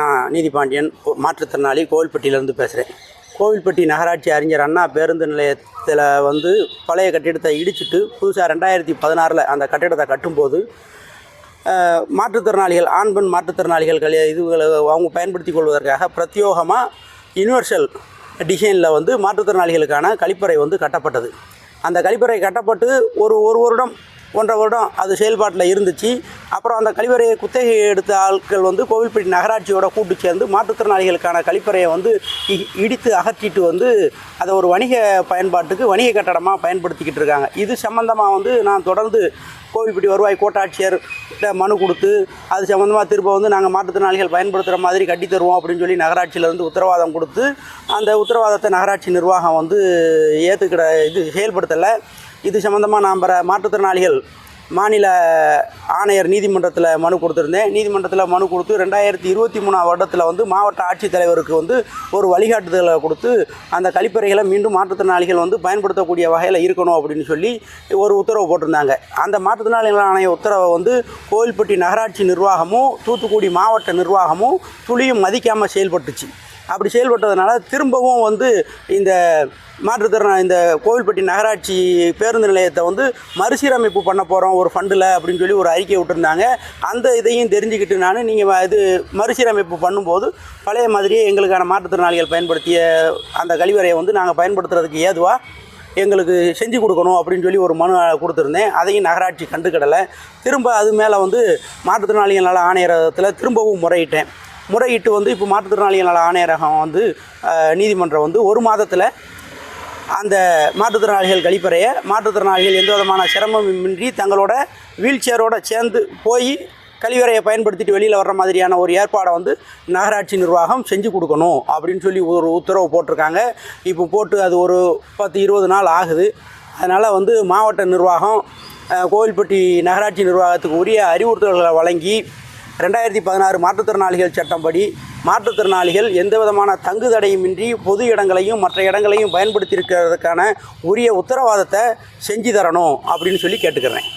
நான் நீதிபாண்டியன் மாற்றுத்திறனாளி கோவில்பட்டியிலேருந்து பேசுகிறேன் கோவில்பட்டி நகராட்சி அறிஞர் அண்ணா பேருந்து நிலையத்தில் வந்து பழைய கட்டிடத்தை இடிச்சிட்டு புதுசாக ரெண்டாயிரத்தி பதினாறில் அந்த கட்டிடத்தை கட்டும்போது மாற்றுத்திறனாளிகள் ஆண் பெண் மாற்றுத்திறனாளிகள் கல்யா இதுகளை அவங்க பயன்படுத்தி கொள்வதற்காக பிரத்யோகமாக யுனிவர்சல் டிசைனில் வந்து மாற்றுத்திறனாளிகளுக்கான கழிப்பறை வந்து கட்டப்பட்டது. அந்த கழிப்பறை கட்டப்பட்டு ஒரு ஒரு வருடம் ஒன்றரை வருடம் அது செயல்பாட்டில் இருந்துச்சு. அப்புறம் அந்த கழிவறையை குத்தகை எடுத்த ஆட்கள் வந்து கோவில்பட்டி நகராட்சியோட கூட்டு சேர்ந்து மாற்றுத்திறனாளிகளுக்கான கழிப்பறையை வந்து இ- இடித்து அகற்றிட்டு வந்து அதை ஒரு வணிக பயன்பாட்டுக்கு வணிக கட்டடமாக பயன்படுத்திக்கிட்டு இருக்காங்க. இது சம்மந்தமாக வந்து நான் தொடர்ந்து கோவில்பட்டி வருவாய் கோட்டாட்சியர் மனு கொடுத்து அது சம்மந்தமாக திரும்ப வந்து நாங்கள் மாற்றுத்திறனாளிகள் பயன்படுத்துகிற மாதிரி கட்டி தருவோம் அப்படின்னு சொல்லி நகராட்சியிலேருந்து உத்தரவாதம் கொடுத்து அந்த உத்தரவாதத்தை நகராட்சி நிர்வாகம் வந்து ஏற்றுக்கிட இது செயல்படுத்தலை. இது சம்மந்தமாக நான் பெற மாற்றுத்திறனாளிகள் மாநில ஆணையர் நீதிமன்றத்தில் மனு கொடுத்துருந்தேன். நீதிமன்றத்தில் மனு கொடுத்து ரெண்டாயிரத்தி இருபத்தி மூணாம் வருடத்தில் வந்து மாவட்ட ஆட்சித்தலைவருக்கு வந்து ஒரு வழிகாட்டுதலை கொடுத்து அந்த கழிப்பறைகளை மீண்டும் மாற்றுத்திறனாளிகள் வந்து பயன்படுத்தக்கூடிய வகையில் இருக்கணும் அப்படின்னு சொல்லி ஒரு உத்தரவு போட்டிருந்தாங்க. அந்த மாற்றுத்திறனாளிகள் ஆணைய உத்தரவை வந்து கோவில்பட்டி நகராட்சி நிர்வாகமும் தூத்துக்குடி மாவட்ட நிர்வாகமும் துளியும் மதிக்காமல் செயல்பட்டுச்சு. அப்படி செயல்பட்டதுனால திரும்பவும் வந்து இந்த மாற்றுத்திறனா இந்த கோவில்பட்டி நகராட்சி பேருந்து நிலையத்தை வந்து மறுசீரமைப்பு பண்ண போகிறோம் ஒரு ஃபண்டில் அப்படின்னு சொல்லி ஒரு அறிக்கை விட்டுருந்தாங்க. அந்த இதையும் தெரிஞ்சுக்கிட்டு நான் நீங்கள் இது மறுசீரமைப்பு பண்ணும்போது பழைய மாதிரியே எங்களுக்கான மாற்றுத்திறனாளிகள் பயன்படுத்திய அந்த கழிவறையை வந்து நாங்கள் பயன்படுத்துறதுக்கு ஏதுவாக எங்களுக்கு செஞ்சு கொடுக்கணும் அப்படின்னு சொல்லி ஒரு மனு கொடுத்துருந்தேன். அதையும் நகராட்சி கண்டுக்கிடலை. திரும்ப அது மேலே வந்து மாற்றுத்திறனாளிகள் நல ஆணையரகத்தில் திரும்பவும் முறையிட்டேன். முறையிட்டு வந்து இப்போ மாற்றுத்திறனாளிகள் நல ஆணையரகம் வந்து நீதிமன்றம் வந்து ஒரு மாதத்தில் அந்த மாற்றுத்திறனாளிகள் கழிப்பறையை மாற்றுத்திறனாளிகள் எந்த விதமான சிரமமின்றி தங்களோட வீல் சேர்ந்து போய் கழிவறையை பயன்படுத்திட்டு வெளியில் வர்ற மாதிரியான ஒரு ஏற்பாடை வந்து நகராட்சி நிர்வாகம் செஞ்சு கொடுக்கணும் அப்படின்னு சொல்லி ஒரு உத்தரவு போட்டிருக்காங்க. இப்போ போட்டு அது ஒரு பத்து இருபது நாள் ஆகுது. அதனால் வந்து மாவட்ட நிர்வாகம் கோவில்பட்டி நகராட்சி நிர்வாகத்துக்கு உரிய அறிவுறுத்தல்களை வழங்கி ரெண்டாயிரத்தி பதினாறு மாற்றுத்திறனாளிகள் சட்டம்படி மாற்றுத்திறனாளிகள் எந்த விதமான தங்கு தடையுமின்றி பொது இடங்களையும் மற்ற இடங்களையும் பயன்படுத்தி இருக்கிறதுக்கான உரிய உத்தரவாதத்தை செஞ்சு தரணும் அப்படின்னு சொல்லி கேட்டுக்கிறேன்.